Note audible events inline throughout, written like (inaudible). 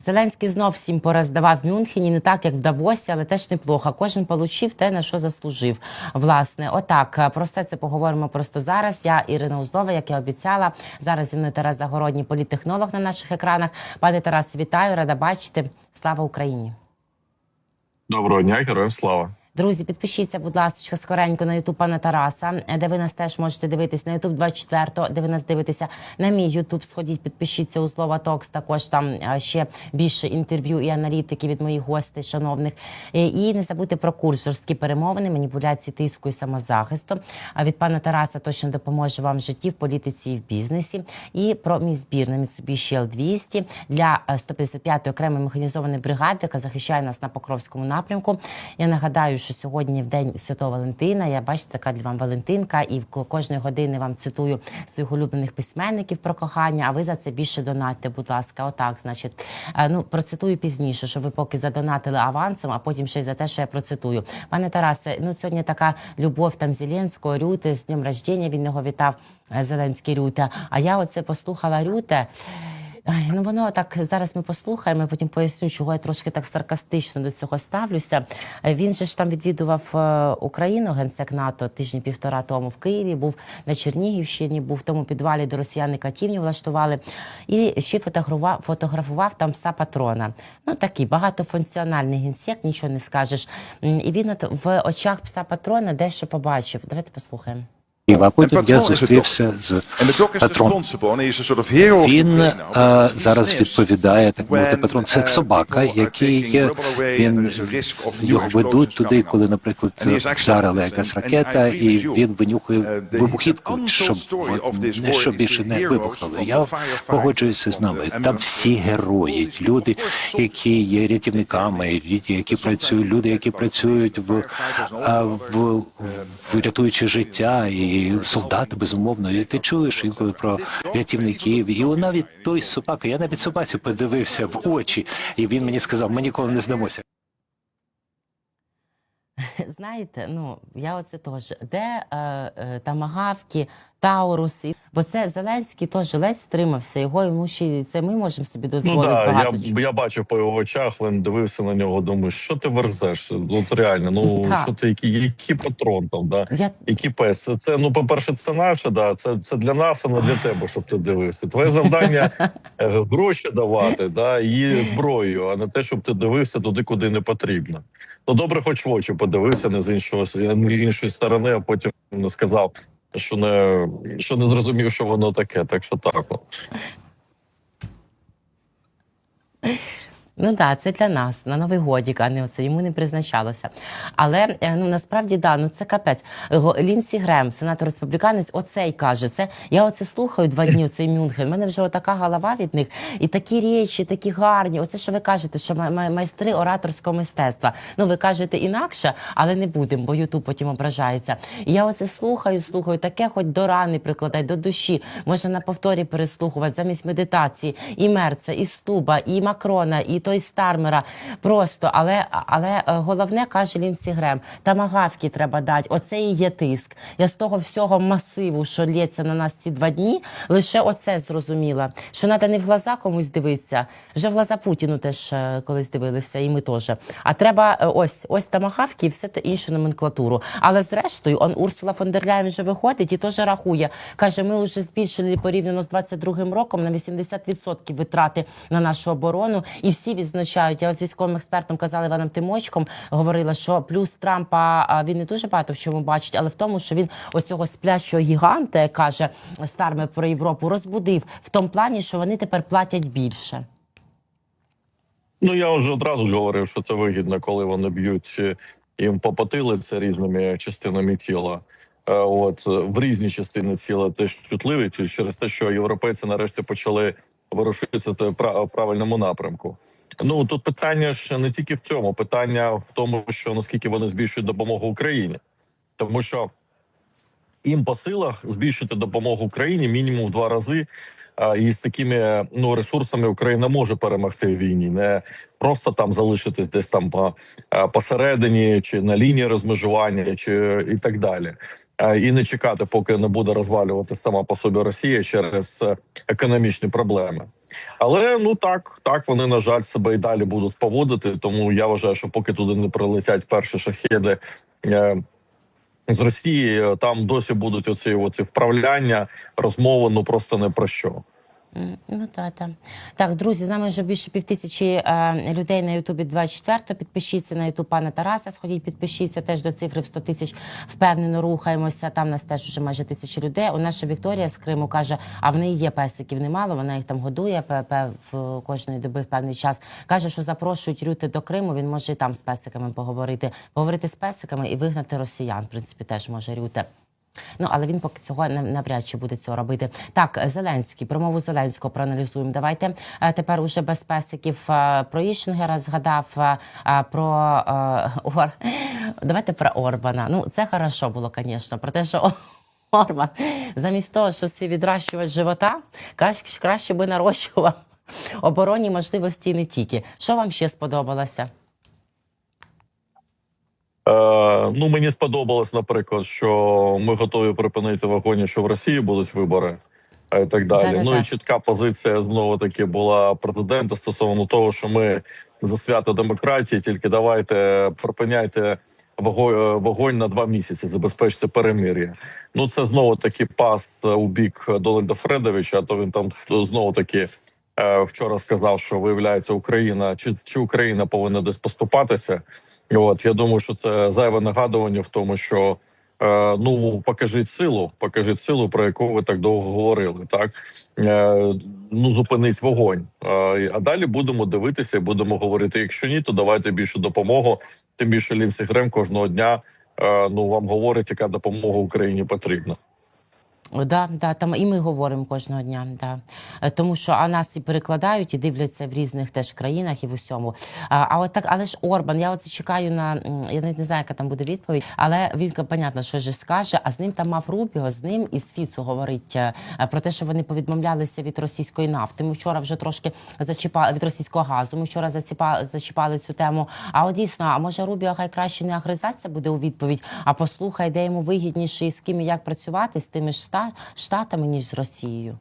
Зеленський знов всім пороздавав в Мюнхені, не так як в Давосі, але теж неплохо. Кожен получив те, на що заслужив. Власне, отак е, про все це поговоримо просто зараз. Я Ірина Узлова, як я обіцяла. Зараз зі мною Тарас Загородній, політтехнолог на наших екранах. Пане Тарас, вітаю, рада бачити. Слава Україні! Доброго дня, героям слава. Друзі, підпишіться, будь ласка, скоренько на Ютуб пана Тараса, де ви нас теж можете дивитись на Ютуб 24, де ви нас дивитеся на мій Ютуб. Сходіть, підпишіться у Слова Токс. Також там е, ще більше інтерв'ю і аналітики від моїх гостей, шановних. Е, І не забудьте про курс жорсткі перемовини, маніпуляції тиску і самозахисту. А від пана Тараса точно допоможе вам в житті, в політиці і в бізнесі. І про мій збір на Mitsubishi L200 для е, 155-ї окремої механізованої бригади, яка захищає нас на Покровському напрямку. Я нагадаю, що сьогодні в день Святого Валентина. Я бачите, така для вам Валентинка, і ко- кожної години вам цитую своїх улюблених письменників про кохання. А ви за це більше донатьте, будь ласка. Отак, значить, Е, ну процитую пізніше, що ви поки задонатили авансом, а потім ще й за те, що я процитую. Пане Тарасе, ну сьогодні така любов там Зеленського, Рюти з днем рождення. Він його вітав е, Зеленський Рюте. А я оце послухала Рюте. Ай, ну воно так зараз ми послухаємо, потім поясню, чого я трошки так саркастично до цього ставлюся. Він же ж там відвідував е, Україну, генсек НАТО тижні півтора тому в Києві. Був на Чернігівщині, був в тому підвалі, де росіяни катівню влаштували, і ще фотографував, фотографував там пса патрона. Ну такий багатофункціональний генсек, нічого не скажеш. І він от в очах пса патрона дещо побачив. Давайте послухаємо. А потім я зустрівся з of Він е, зараз відповідає так мовити Патрон. Це uh, собака, який він його ведуть туди, коли, наприклад, вдарила якась ракета, і він винюхує Uh, вибухівку, щоб не щоб більше не вибухнули. Я погоджуюся з нами. Там всі герої, люди, які є рятівниками, які- які працюють, люди, які працюють в, а, в, в рятуючи життя, і солдати безумовно. І ти чуєш інколи про рятівників. І навіть той собака, я навіть собаці подивився в очі, і він мені сказав: ми ніколи не здамося. (laughs) Знаєте, ну я оце теж де е, е, тамагавки, Тауруси, бо це Зеленський теж ледь стримався. Його йому ще це ми можемо собі Ну дозволити да, багато. я, чого. я бачив по його очах, він дивився на нього, думаю, що ти верзеш? От реально, ну Так. що ти який, який патрон там, да? Я Який пес? Це, ну, по-перше, це наше, да, це, це для нас, а не для тебе, щоб ти дивився. Твоє завдання (laughs) е, гроші давати, да, і зброю, а не те, щоб ти дивився туди, куди не потрібно. Ну добре, хоч в очі подивився, не з іншого іншої сторони, а потім не сказав, що не що не зрозумів, що воно таке. Так що так. Ну да, це для нас на Новий годік, а не оце йому не призначалося. Але е, ну насправді да, ну це капець. Лінсі Грем, сенатор республіканець, оцей каже. Це я оце слухаю два дні. Оцей Мюнхен. У мене вже отака голова від них, і такі речі, такі гарні. Оце що ви кажете, що май- май- майстри ораторського мистецтва. Ну ви кажете інакше, але не будемо, бо Ютуб потім ображається. І я оце слухаю, слухаю, таке, хоч до рани прикладай, до душі. Можна на повторі переслухувати замість медитації і Мерца, і Стуба, і Макрона, і той Стармера. Просто, але, але е, головне каже Лінсі Грем, тамагавки треба дати. Оце і є тиск. Я з того всього масиву, що лється на нас ці два дні, лише оце зрозуміла. Що треба не в глаза комусь дивитися. Вже в глаза Путіну теж е, колись дивилися, і ми теж. А треба е, ось ось тамагавки і все те іншу номенклатуру. Але зрештою, он Урсула фон дер Ляєн вже виходить і теж рахує. Каже, ми вже збільшили порівняно з 22-м роком на 80% витрати на нашу оборону. І всі відзначають. Я от з військовим експертом казала Іваном Тимочком, говорила, що плюс Трампа він не дуже багато в чому бачить, але в тому, що він оцього сплячого гіганта, як каже Старме про Європу, розбудив в тому плані, що вони тепер платять більше. Ну я вже одразу говорив, що це вигідно, коли вони б'ють е, їм по потилиці різними частинами тіла. Е, От е, в різні частини тіла теж чутливі через те, що європейці нарешті почали ворушитися в правильному напрямку. Ну тут питання ж не тільки в цьому, питання в тому, що наскільки вони збільшують допомогу Україні, тому що їм по силах збільшити допомогу Україні мінімум в два рази. І з такими ну ресурсами Україна може перемогти в війні, не просто там залишитись десь там по, посередині, чи на лінії розмежування, чи і так далі. Е, і не чекати, поки не буде розвалювати сама по собі Росія через е, економічні проблеми. Але ну так, так вони на жаль себе і далі будуть поводити. Тому я вважаю, що поки туди не прилетять перші шахіди. е, з Росії, там досі будуть оці, оці вправляння, розмови ну просто не про що. Ну так, так. Так, друзі, з нами вже більше півтисячі е, людей на Ютубі 24. Підпишіться на Ютуб пана Тараса. Сходіть, підпишіться теж до цифри в 100 тисяч. Впевнено рухаємося. Там нас теж вже майже тисячі людей. У ще Вікторія з Криму каже: а в неї є песиків немало. Вона їх там годує в кожної доби в певний час. каже, що запрошують Рюти до Криму. Він може і там з песиками поговорити, поговорити з песиками і вигнати росіян. В принципі, теж може Рюте. Ну, але він поки цього навряд чи буде цього робити. Так, Зеленський, промову Зеленського проаналізуємо. Давайте е, тепер уже без песиків е, про Іщенгера згадав е, про Ор... Давайте про Орбана. Ну, це хорошо було, звісно, про те, що Орбан замість того, що всі відращувати живота, краще би нарощував оборонні можливості і не тільки. Що вам ще сподобалося? Е, ну мені сподобалось, наприклад, що ми готові припинити вагоні, що в Росії будуть вибори. е, І так далі. Да-да-да. Ну і чітка позиція знову таки була президента стосовно того, що ми за свято демократії, тільки давайте припиняйте вогонь на два місяці, забезпечте перемир'я. Ну це знову таки пас у бік Дональда Фредовича. А то він там знову таки е, вчора сказав, що виявляється Україна чи, чи Україна повинна десь поступатися. От я думаю, що це зайве нагадування в тому, що е, ну покажіть силу, покажіть силу, про яку ви так довго говорили. Так е, ну зупинить вогонь. Е, а далі будемо дивитися, будемо говорити. Якщо ні, то давайте більшу допомогу. Тим більше Лінсі Грем кожного дня е, ну вам говорить, яка допомога Україні потрібна. Да, да, там і ми говоримо кожного дня. Да. Е, Тому що а нас і перекладають, і дивляться в різних теж країнах і в усьому. А, а от так, але ж Орбан, я оце чекаю на я навіть не знаю, яка там буде відповідь, але він понятно, що ж скаже. А з ним там мав Рубіо, з ним і з Фіцу говорить е, про те, що вони повідмовлялися від російської нафти. Ми вчора вже трошки зачіпали від російського газу. Ми вчора зачіпали, зачіпали цю тему. А от дійсно, а може Рубіо хай краще не агризатися буде у відповідь, а послухай, де йому вигідніше і з ким і як працювати з тими ж штатами, ніж з Росією.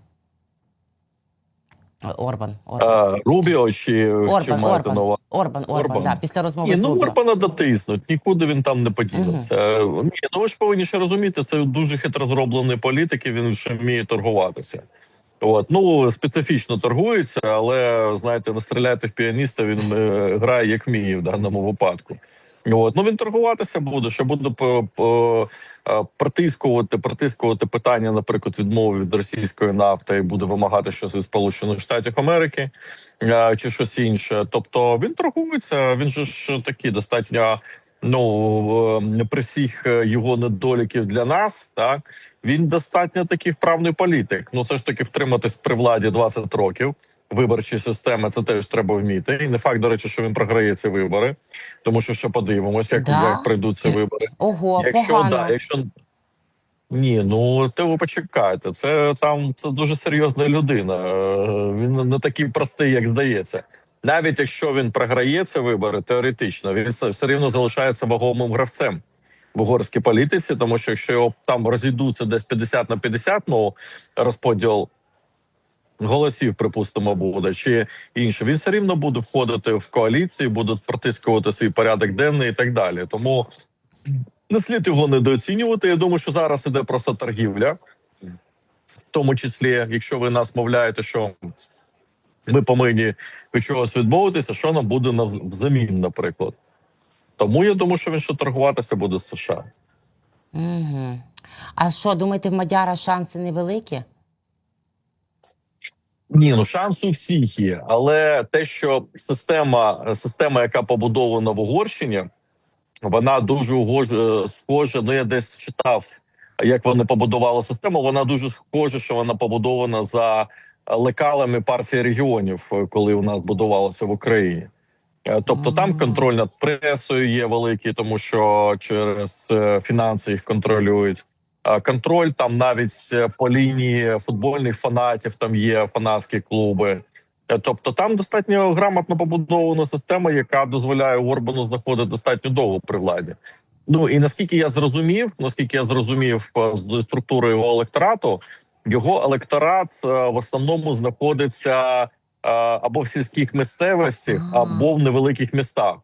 Орбан, Орбан. Е, Рубіо чи, Орбан, Орбан. Орбан, Орбан, Орбан. да, після розмови з ну Орбана дотиснуть, нікуди він там не подінеться. Ні, ну ви ж повинні ще розуміти, це дуже хитро зроблений політик, і він ще вміє торгуватися. От ну специфічно торгується, але знаєте, не стріляйте в піаніста. Він е, грає як вміє в даному випадку. От ну він торгуватися буде, що буде протискувати, протискувати питання, наприклад, відмови від російської нафти і буде вимагати щось від Сполучених Штатів Америки е, чи щось інше. Тобто він торгується. Він же ж такий достатньо. Ну е, при всіх його недоліків для нас, так він достатньо такий вправний політик. Ну все ж таки втриматись при владі 20 років. Виборчі системи це теж треба вміти. І не факт, до речі, що він програє ці вибори, тому що ще подивимося, як, Да? як прийдуть ці вибори. Ого, Якщо погано. да, якщо ні, ну то ви почекайте. Це там це дуже серйозна людина. Він не такий простий, як здається. Навіть якщо він програє ці вибори, теоретично він все, все рівно залишається вагомим гравцем в угорській політиці, тому що якщо його там розійдуться десь 50 на 50, ну розподіл голосів, припустимо, буде чи інше, він все рівно буде входити в коаліцію, будуть протискувати свій порядок денний і так далі. Тому не слід його недооцінювати. Я думаю, що зараз іде просто торгівля, в тому числі, якщо ви нас мовляєте, що ми повинні від чогось відмовитися, що нам буде взамін, наприклад. Тому я думаю, що він ще торгуватися буде з США. Угу. А що, думаєте, в Мадяра шанси невеликі? Ні, ну шанс у всіх є, але те, що система, система, яка побудована в Угорщині, вона дуже угож... е, схожа. Ну я десь читав, як вони побудували систему. Вона дуже схожа, що вона побудована за лекалами партії регіонів, е, коли у нас будувалося в Україні. Е, Тобто там контроль над пресою є великий, тому що через фінанси їх контролюють. А Контроль там навіть е, по лінії футбольних фанатів там є фанатські клуби. Е, Тобто там достатньо грамотно побудована система, яка дозволяє Орбану знаходити достатньо довго при владі. Ну і наскільки я зрозумів, наскільки я зрозумів е, з структури його електорату, його електорат е, в основному знаходиться е, або в сільських місцевостях, або в невеликих містах.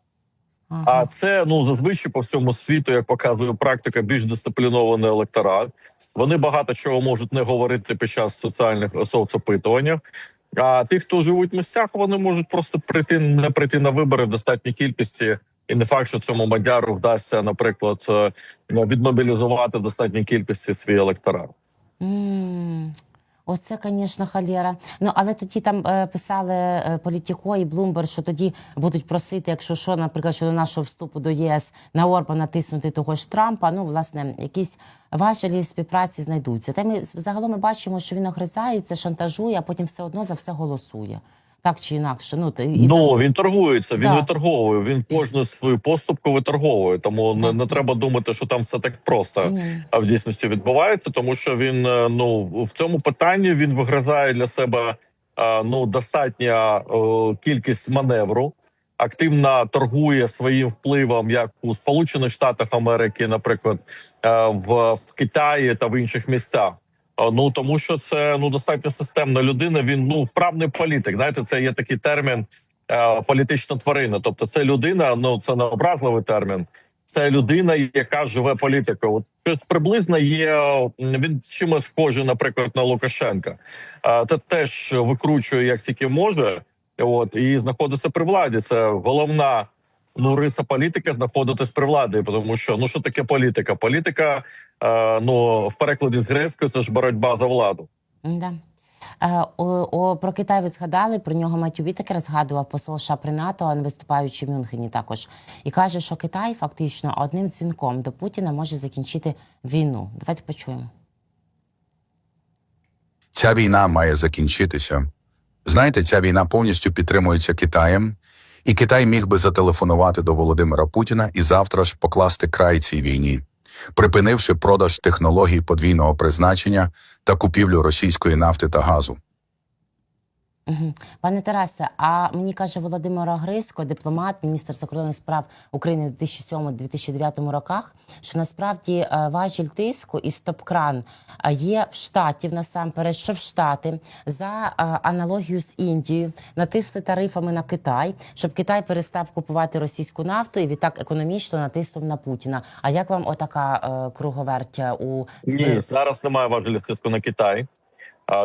А це ну зазвичай по всьому світу, як показує практика, більш дисциплінований електорат. Вони багато чого можуть не говорити під час соціальних соцопитувань. А ті, хто живуть в місцях, вони можуть просто прийти не прийти на вибори в достатній кількості. І не факт, що цьому мадяру вдасться, наприклад, е, відмобілізувати достатній кількості свій електорат. М, Оце, звісно, халєра. Ну але тоді там е, писали е, Політіко і Блумберг, що тоді будуть просити, якщо що, наприклад, щодо нашого вступу до ЄС на Орбана натиснути того ж Трампа. Ну, власне, якісь важелі співпраці знайдуться. Та ми загалом ми бачимо, що він огризається, шантажує, а потім все одно за все голосує. Так чи інакше. Ну, та- і ну за... він торгується, він Да. виторговує. Він кожну свою поступку виторговує. Тому не, Да. не треба думати, що там все так просто. А в дійсності відбувається, тому що він е, ну в цьому питанні він вигризає для себе е, ну достатня е, кількість маневру. Активно торгує своїм впливом як у Сполучених Штатах Америки, наприклад, в, в Китаї та в інших місцях. Е, Ну тому що це ну достатньо системна людина. Він ну вправний політик. Знаєте, це є такий термін е, політична тварина. Тобто, це людина, ну це не образливий термін. Це людина, яка живе політикою. От щось приблизно є він чимось схожий, наприклад, на Лукашенка. А та теж викручує як тільки може. От і знаходиться при владі. Це головна ну риса політики знаходитись при владі. Тому що ну що таке політика? Політика, е, ну в перекладі з грецької це ж боротьба за владу. Да. Е, о, о, про Китай ви згадали, про нього Меттю Вітекер згадував посол США при НАТО, виступаючи в Мюнхені також. І каже, що Китай фактично одним дзвінком до Путіна може закінчити війну. Давайте почуємо. Ця війна має закінчитися. Знаєте, ця війна повністю підтримується Китаєм, і Китай міг би зателефонувати до Володимира Путіна і завтра ж покласти край цій війні, припинивши продаж технологій подвійного призначення та купівлю російської нафти та газу. Угу. Пане Тарасе, а мені каже Володимир Огризко, дипломат, міністр закордонних справ України в 2007-2009 роках, що насправді е, важіль тиску і стоп-кран е, є в штатів насамперед, що в штати за е, аналогію з Індією натисли тарифами на Китай, щоб Китай перестав купувати російську нафту і відтак економічно натиснув на Путіна. А як вам отака круговерть е, у Ні, зараз немає важелі тиску на Китай,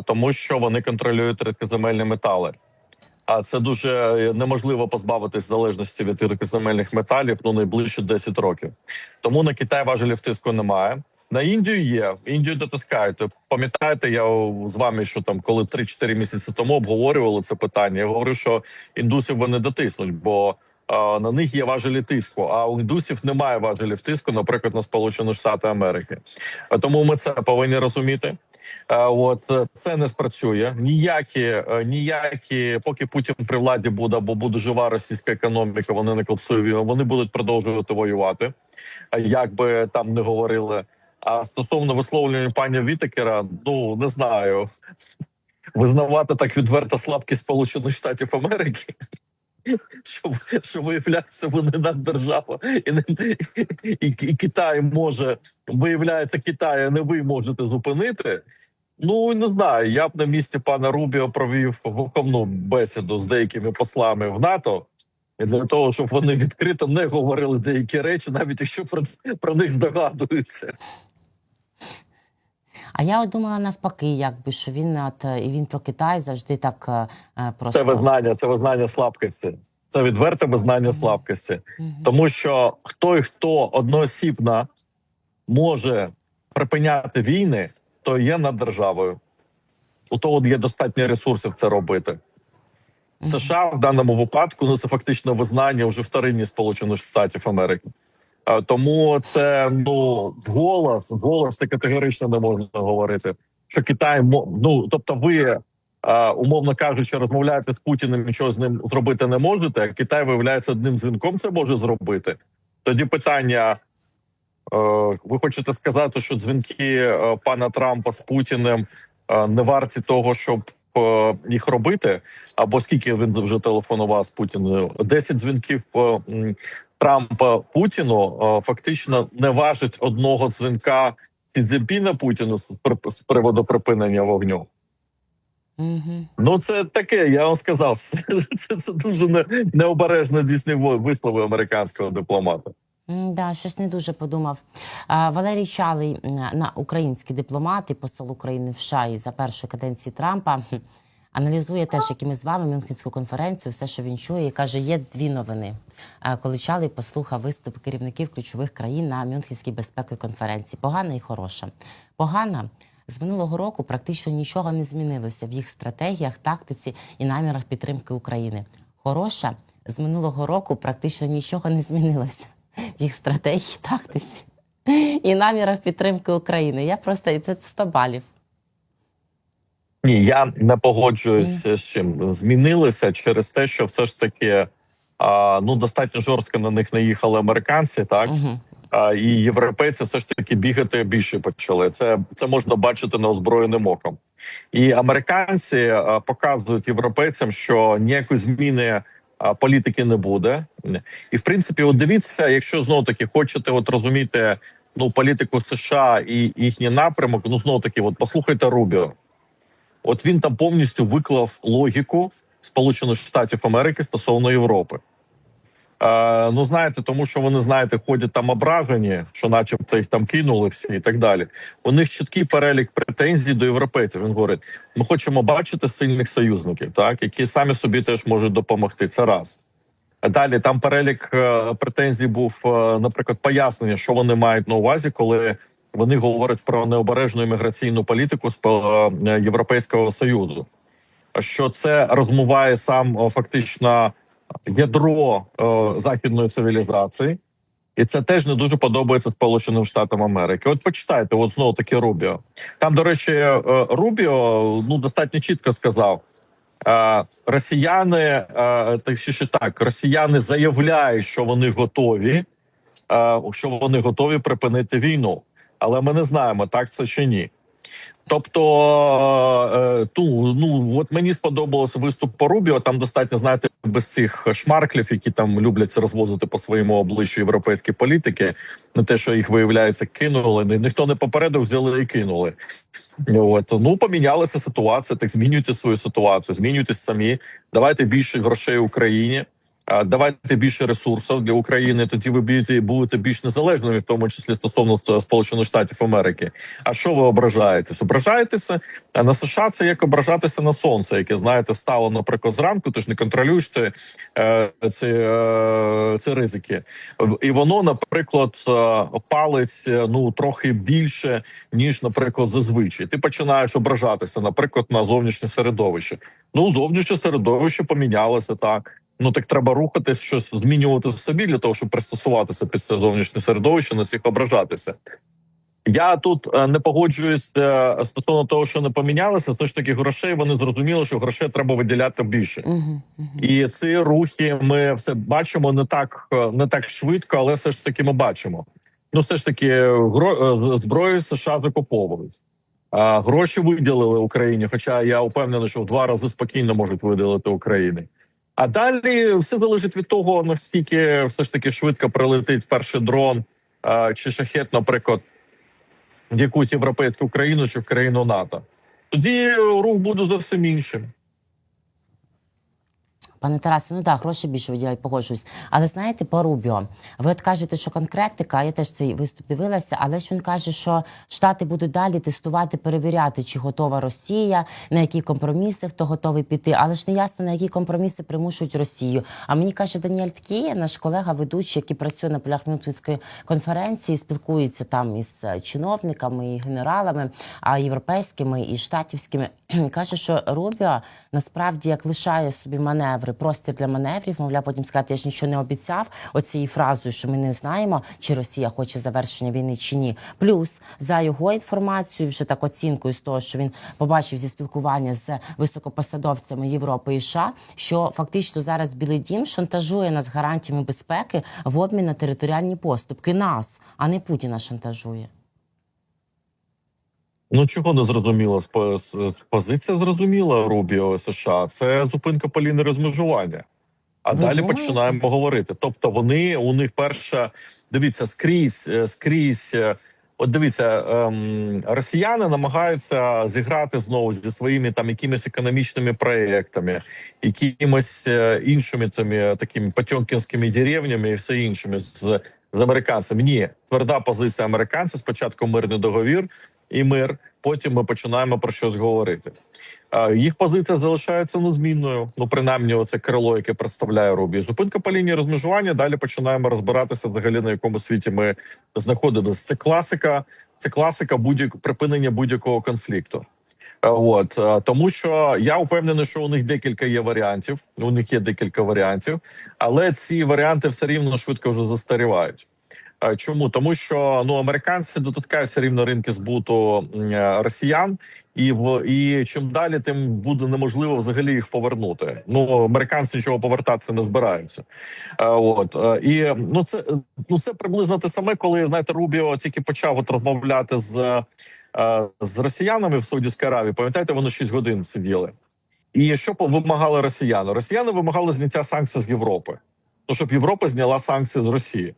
тому що вони контролюють рідкоземельні метали. А це дуже е, неможливо позбавитись залежності від рідкоземельних металів ну найближчі 10 років. Тому на Китай важелів тиску немає. На Індію є Індію дотискають. Пам'ятаєте, я з вами, що там, коли 3-4 місяці тому обговорювали це питання. Я говорю, що індусів вони дотиснуть, бо е, на них є важелі тиску. А у індусів немає важелів тиску, наприклад, на Сполучені Штати Америки. Тому ми це повинні розуміти. От е, це не спрацює. Ніякі, е, ніякі, поки Путін при владі буде або буде жива російська економіка, вони не колапсують Вони будуть продовжувати воювати. Як би там не говорили. А стосовно висловлення пані Вітекера, ну не знаю. Визнавати так відверто слабкість Сполучених Штатів Америки. (laughs) Що, що виявляється, вони наддержава, і, не, і, і Китай може виявляється, Китай, не ви можете зупинити. Ну не знаю. Я б на місці пана Рубіо провів виховну бесіду з деякими послами в НАТО і для того, щоб вони відкрито не говорили деякі речі, навіть якщо про, про них здогадуються. А я от думала навпаки, якби що він от і він про Китай завжди так е, е, просто Це визнання, це визнання слабкості. Це відверте визнання слабкості. Мгм. Тому що хто і хто одноосібно може припиняти війни, то є над державою. У того є достатньо ресурсів це робити. США в даному випадку ну це фактично визнання вже вторинні Сполучених Штатів Америки. Тому це ну голос, голос це категорично не можна говорити. Що Китай ну, тобто, ви умовно кажучи, розмовляєте з Путіним, нічого з ним зробити не можете. А Китай виявляється одним дзвінком. Це може зробити. Тоді питання: ви хочете сказати, що дзвінки е, пана Трампа з Путіним е, не варті того, щоб е, їх робити, або скільки він вже телефонував з Путіною. 10 дзвінків е, Трампа Путіну е, фактично не важить одного дзвінка Сі Цзіньпіна Путіну з приводу припинення вогню. Угу. Ну, це таке, я вам сказав. (laughs) Це, це дуже не, необережно дійсні вислови американського дипломата. Да, щось не дуже подумав. Валерій Чалий, на український дипломат і посол України в США і за першої каденції Трампа аналізує теж, як і ми з вами Мюнхенську конференцію, все, що він чує, і каже, є дві новини. Коли Чалий послухав виступи керівників ключових країн на Мюнхенській безпековій конференції, погана і хороша. Погана. З минулого року практично нічого не змінилося в їх стратегіях, тактиці і намірах підтримки України. Хороша з минулого року практично нічого не змінилося в їх стратегії, (laughs) тактиці і намірах підтримки України. Я просто це 100 балів. Ні, я не погоджуюсь з чим. Змінилися через те, що все ж таки а, ну достатньо жорстко на них наїхали американці, так Угу. а, і європейці все ж таки бігати більше почали. Це це можна бачити неозброєним оком. І американці а, показують європейцям, що ніякої зміни політики не буде. І в принципі, от дивіться, якщо знову таки хочете от розуміти ну політику США і їхній напрямок, ну знову таки, от послухайте Рубіо. От він там повністю виклав логіку Сполучених Штатів Америки стосовно Європи. Е, ну знаєте, тому що вони знаєте, ходять там ображені, що, начебто, їх там кинули всі і так далі. У них чіткий перелік претензій до європейців. Він говорить: ми хочемо бачити сильних союзників, так які самі собі теж можуть допомогти. Це раз. Далі там перелік е, претензій був, е, наприклад, пояснення, що вони мають на увазі, коли вони говорять про необережну імміграційну політику з е, Європейського союзу. Що це розмиває сам фактично ядро е, західної цивілізації, і це теж не дуже подобається Сполученим Штатам Америки. От почитайте, от знову таки Рубіо. Там, до речі, е, Рубіо ну достатньо чітко сказав. Е, Росіяни, е, так ще так, росіяни заявляють, що вони готові, е, що вони готові припинити війну, але ми не знаємо, так це чи ні. Тобто, е, ту ну от мені сподобався виступ по Рубіо. Там достатньо знаєте без цих шмарклів, які там люблять розвозити по своєму обличчю європейські політики. Не те, що їх виявляється, кинули. Ні- Ніхто не попередив, взяли і кинули. От ну помінялася ситуація. Так змінюйте свою ситуацію, змінюйтесь самі. Давайте більше грошей Україні. Давайте більше ресурсів для України. Тоді ви будете, будете більш незалежними, в тому числі стосовно е, Сполучених Штатів Америки. А що ви ображаєтесь? Ображаєтеся на США. Це як ображатися на сонце, яке знаєте, стало наприклад зранку. Ти ж не контролюєш це, е, ці, е, ці ризики, і воно, наприклад, е, палить е, ну трохи більше ніж, наприклад, зазвичай. Ти починаєш ображатися, наприклад, на зовнішнє середовище. Ну, зовнішнє середовище помінялося так. Ну так треба рухатись, щось змінювати в собі для того, щоб пристосуватися під це зовнішнє середовище, на всіх ображатися. Я тут е, не погоджуюсь е, стосовно того, що не помінялося. Все ж таки, грошей вони зрозуміли, що грошей треба виділяти більше. Угу. Угу. І ці рухи ми все бачимо не так е, не так швидко, але все ж таки ми бачимо. Ну, все ж таки, зброю США закуповують. А гроші виділили Україні. Хоча я впевнений, що в два рази спокійно можуть виділити Україні. А далі все залежить від того, наскільки все ж таки швидко прилетить перший дрон чи шахет, наприклад, в якусь європейську країну чи в країну НАТО. Тоді рух буде зовсім іншим. Пане Тарасе, ну так, гроші більше виділяють, погоджуюсь. Але знаєте, по Рубіо, ви от кажете, що конкретика, я теж цей виступ дивилася, але ж він каже, що Штати будуть далі тестувати, перевіряти, чи готова Росія, на які компроміси хто готовий піти. Але ж не ясно, на які компроміси примушують Росію. А мені каже Даніель Ткіє, наш колега ведучий, який працює на полях Мюнхенської конференції, спілкується там із е, чиновниками і генералами, а європейськими і штатівськими. (clears throat) каже, що Рубіо насправді як лишає собі маневри, простір для маневрів, мовляв, потім сказати, я ж нічого не обіцяв оцією фразою, що ми не знаємо, чи Росія хоче завершення війни чи ні. Плюс за його інформацією, вже так оцінкою з того, що він побачив зі спілкування з високопосадовцями Європи і США, що фактично зараз Білий Дім шантажує нас гарантіями безпеки в обмін на територіальні поступки. Нас, а не Путіна шантажує. Ну чого не зрозуміло? Позиція зрозуміла Рубіо США. Це зупинка по лінії розмежування. А Ви далі думаєте? починаємо говорити. Тобто, вони у них перша дивіться скрізь, е, скрізь. е, От дивіться, ем, росіяни намагаються зіграти знову зі своїми там якимись економічними проектами, якимось е, іншими цими такими потьомкінськими деревнями і все іншими з, з американцями. Ні, тверда позиція американців. Спочатку мирний договір і мир. Потім ми починаємо про щось говорити. Їх позиція залишається незмінною. Ну, принаймні, оце крило, яке представляє Рубі. Зупинка по лінії розмежування. Далі починаємо розбиратися взагалі на якому світі ми знаходимося. Це класика, це класика будь припинення будь-якого конфлікту. От тому, що я впевнений, що у них декілька є варіантів. У них є декілька варіантів, але ці варіанти все рівно швидко вже застарівають. Е, Чому тому, що ну американці дотискають рівно ринки збуту е, росіян, і в і чим далі, тим буде неможливо взагалі їх повернути. Ну американці нічого повертати не збираються. Е, От і ну це ну це приблизно те саме, коли знаєте, Рубіо тільки почав от розмовляти з, з росіянами в Саудівській Аравії. Пам'ятаєте, вони 6 годин сиділи. І що вимагали росіяни? Росіяни вимагали зняття санкцій з Європи. Ну, щоб Європа зняла санкції з Росії.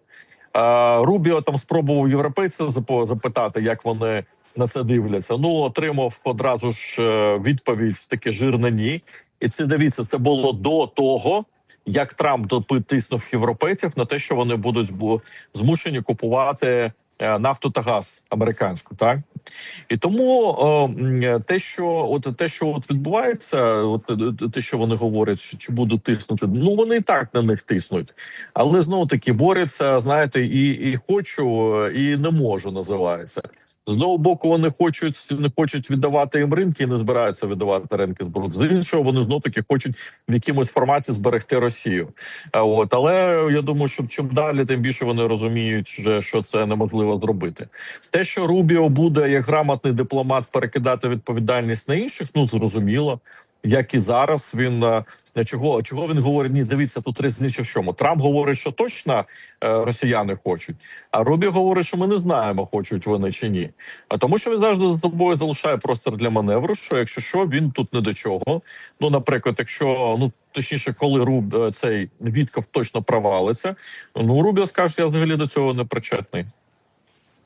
Рубіо там спробував європейців запитати, як вони на це дивляться. Ну отримав одразу ж е, відповідь таке жирне ні. І це дивіться, це було до того, як Трамп тиснув європейців на те, що вони будуть змушені купувати е, нафту та газ американську, так і тому е, те, що от те, що от відбувається, от е, те, що вони говорять, чи будуть тиснути, ну вони і так на них тиснуть, але знову таки борються, знаєте, і, і хочу, е, і не можу називається. З одного боку, вони хочуть не хочуть віддавати їм ринки і не збираються віддавати ринки збруд. З іншого, вони знов таки хочуть в якомусь форматі зберегти Росію. От але я думаю, що чим далі, тим більше вони розуміють, що це неможливо зробити. Те, що Рубіо буде як грамотний дипломат перекидати відповідальність на інших, ну зрозуміло. Як і зараз він е, чого чого він говорить? Ні, дивіться, тут різниця в чому. Трамп говорить, що точно е, росіяни хочуть, а Рубі говорить, що ми не знаємо, хочуть вони чи ні. А тому, що він завжди за собою залишає простір для маневру. Що якщо що, він тут не до чого. Ну, наприклад, якщо ну точніше, коли Руб е, цей Вітков точно провалиться, ну Рубіо скаже, я взагалі до цього не причетний.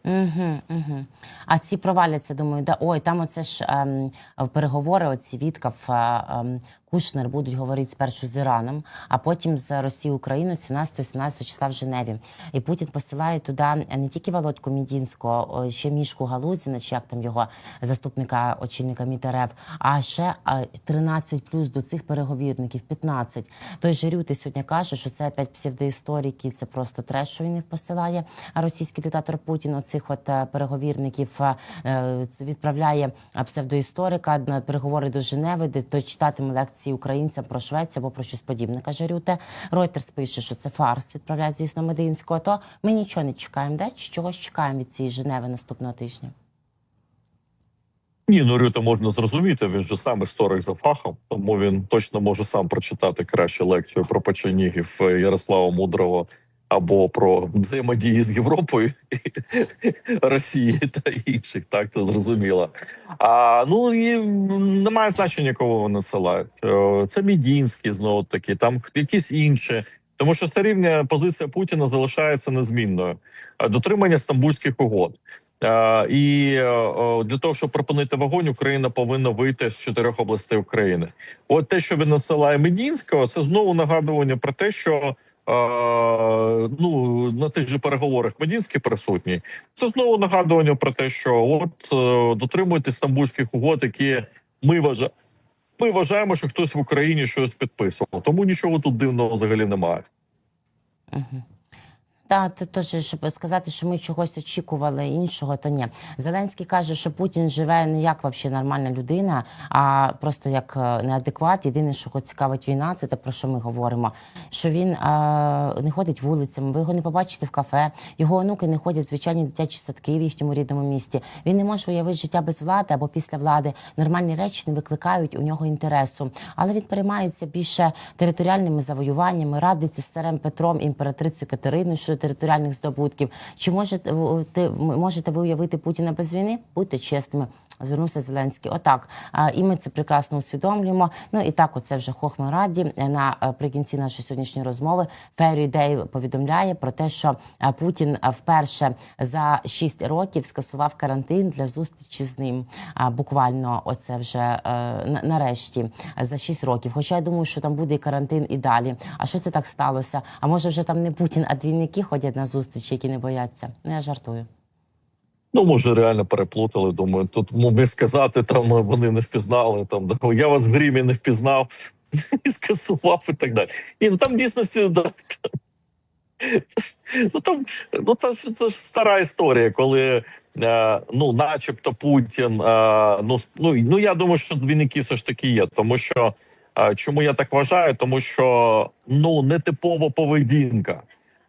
Угу, угу. А ці проваляться, думаю, да ой, там оце ж ем, переговори, оці Віткав, е, ем, Кушнер будуть говорити спершу з Іраном, а потім з Росією Україною 17-17 числа в Женеві. І Путін посилає туди не тільки Володьку Мідінського, ще Мішку Галузіна, чи як там його заступника очільника МІТРФ, а ще е, 13 плюс до цих переговірників, 15. Той же Рюти сьогодні каже, що це опять псевдоісторики, це просто треш, що він їх посилає. А російський диктатор Путін оцих от е, переговірників е, е, відправляє псевдоісторика на переговори до Женеви, де той читатиме лекції українцям про Швецію або про щось подібне. Каже Рюте. Ройтерс пише, що це фарс відправляє, звісно, Мединського. То ми нічого не чекаємо. Де чогось чекаємо від цієї Женеви наступного тижня? Ні, ну Рюта можна зрозуміти. Він же сам історик за фахом, тому він точно може сам прочитати краще лекцію про печенігів е, Ярослава Мудрого або про взаємодії з Європою, (laughs) Росії та інших. Так це зрозуміло. А ну і немає значення, кого вони надсилають. Е, Це Мідінський знову таки, там якісь інші. Тому що все рівня позиція Путіна залишається незмінною. Е, Дотримання стамбульських угод. Е, І для того, щоб припинити вогонь, Україна повинна вийти з чотирьох областей України. От те, що він надсилає Медінського, це знову нагадування про те, що ну на тих же переговорах Медінський присутній. Це знову нагадування про те, що от е, дотримуйтесь стамбульських угод, які ми вважаємо. Ми вважаємо, що хтось в Україні щось підписував, тому нічого тут дивного взагалі немає. Та це теж, щоб сказати, що ми чогось очікували іншого, то ні. Зеленський каже, що Путін живе не як вообще нормальна людина, а просто як е, неадекват. Єдине, що його цікавить війна, це те, про що ми говоримо. Що він е, не ходить вулицями, ви його не побачите в кафе. Його онуки не ходять в звичайні дитячі садки в їхньому рідному місті. Він не може уявити життя без влади або після влади. Нормальні речі не викликають у нього інтересу. Але він переймається більше територіальними завоюваннями, радиться з царем Петром, імператрицею Катериною, що щодо територіальних здобутків. Чи можете ти- можете ви уявити Путіна без війни? Будьте чесними. Звернувся Зеленський. Отак. І ми це прекрасно усвідомлюємо. Ну і так, оце вже Хохма Раді наприкінці нашої сьогоднішньої розмови. Феррі Дейл повідомляє про те, що Путін вперше за 6 років скасував карантин для зустрічі з ним. Буквально, оце вже е, нарешті за 6 років. Хоча я думаю, що там буде і карантин і далі. А що це так сталося? А може вже там не Путін, а двійники ходять на зустрічі, які не бояться? Ну я жартую. Ну, може, реально переплутали. Думаю, тут ну, не сказати, там вони не впізнали. Там я вас в гримі не впізнав (laughs) і скасував і так далі. І ну, там в дійсності да, (laughs) ну там ну це ж це ж стара історія, коли е, ну, начебто, Путін. Е, ну, ну ну я думаю, що двійники все ж таки є, тому що е, чому я так вважаю? Тому що ну нетипова поведінка.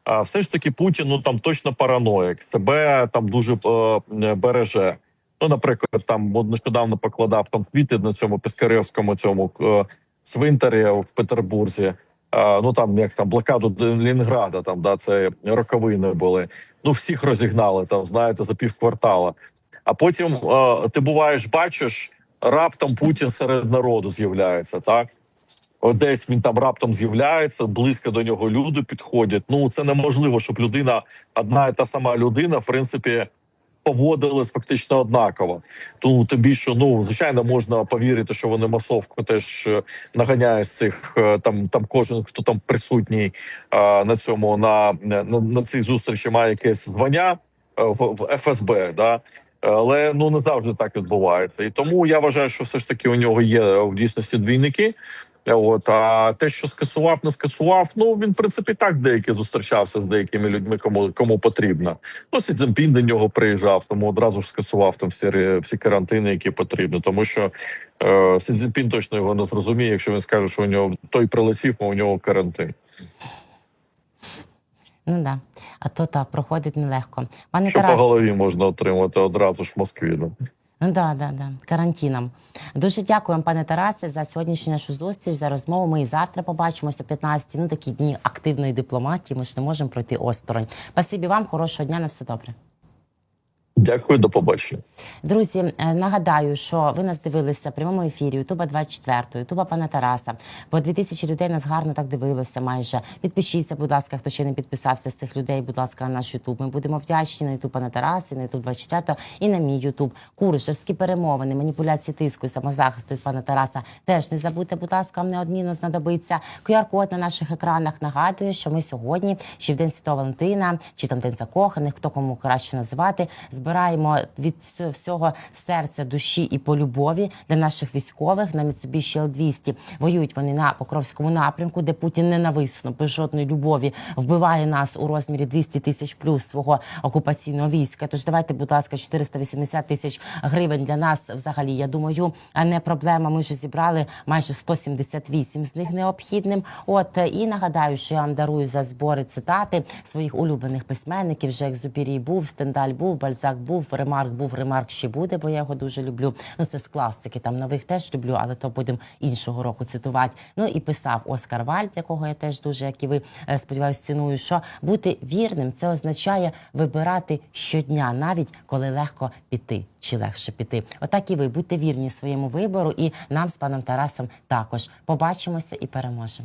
А все ж таки Путін ну там точно параноїк, себе там дуже е, береже. Ну, наприклад, там нещодавно покладав там квіти на цьому Пискаревському цьому е, цвинтарі в Петербурзі. Е, ну там як там блокаду Ленінграда, там да це роковини були. Ну всіх розігнали там, знаєте, за півквартала. А потім е, ти буваєш, бачиш, раптом Путін серед народу з'являється, так. От десь він там раптом з'являється, близько до нього люди підходять. Ну це неможливо, щоб людина, одна і та сама людина, в принципі, поводилась фактично однаково. Тому тим більше, ну звичайно, можна повірити, що вони масовку теж е, наганяє з цих е, там. Там кожен, хто там присутній е, на цьому на, на, на цій зустрічі, має якесь звання в ФСБ. Да? Але ну не завжди так відбувається, і тому я вважаю, що все ж таки у нього є е, в дійсності двійники. От а те, що скасував, не скасував. Ну він в принципі так деякі зустрічався з деякими людьми, кому кому потрібно. Ну Сі до нього приїжджав, тому одразу ж скасував там всі всі карантини, які потрібні. Тому що е, Сі точно його не зрозуміє, якщо він скаже, що у нього той прилетів, а у нього карантин. Ну да. А то та проходить нелегко. Пане Що по голові можна отримати одразу ж в Москві. Ну. Ну да, да, да. Карантином. Дуже дякуємо, пане Тарасе, за сьогоднішню нашу зустріч, за розмову. Ми і завтра побачимося о 15 Ну такі дні активної дипломатії. Ми ж не можемо пройти осторонь. Спасибі вам, хорошого дня, на все добре. Дякую, до побачення. Друзі, е, нагадаю, що ви нас дивилися в прямому ефірі Ютуба 24, Ютуба пана Тараса. Бо 2000 людей нас гарно так дивилося. Майже підпишіться, будь ласка, хто ще не підписався з цих людей. Будь ласка, на наш Ютуб. Ми будемо вдячні на Ютуб пана Тараса, на Ютуб 24 і на мій Ютуб. Куришевські перемовини, маніпуляції тиску і самозахисту від пана Тараса. Теж не забудьте, будь ласка, вам неодмінно знадобиться. QR-код на наших екранах нагадує, що ми сьогодні, ще в день Святого Валентина, чи там день закоханих, хто кому краще називати, збираємо від всього- серця, душі і по любові для наших військових на Mitsubishi L200. Воюють вони на Покровському напрямку, де Путін ненависно, без жодної любові вбиває нас у розмірі 200 тисяч плюс свого окупаційного війська. Тож давайте, будь ласка, 480 тисяч гривень для нас взагалі. Я думаю, а не проблема. Ми вже зібрали майже 178 з них необхідним. От і нагадаю, що я вам дарую за збори цитати своїх улюблених письменників. Вже Екзюпірій був, Стендаль був, Бальзак був, Ремарк був, Ремарк ще буде, бо я його дуже люблю. Ну це з класики. Там нових теж люблю, але то будемо іншого року цитувати. Ну і писав Оскар Вальд, якого я теж дуже, як і ви е, сподіваюся, ціную. Що бути вірним це означає вибирати щодня, навіть коли легко піти чи легше піти. Отак і ви будьте вірні своєму вибору, і нам з паном Тарасом також побачимося і переможемо.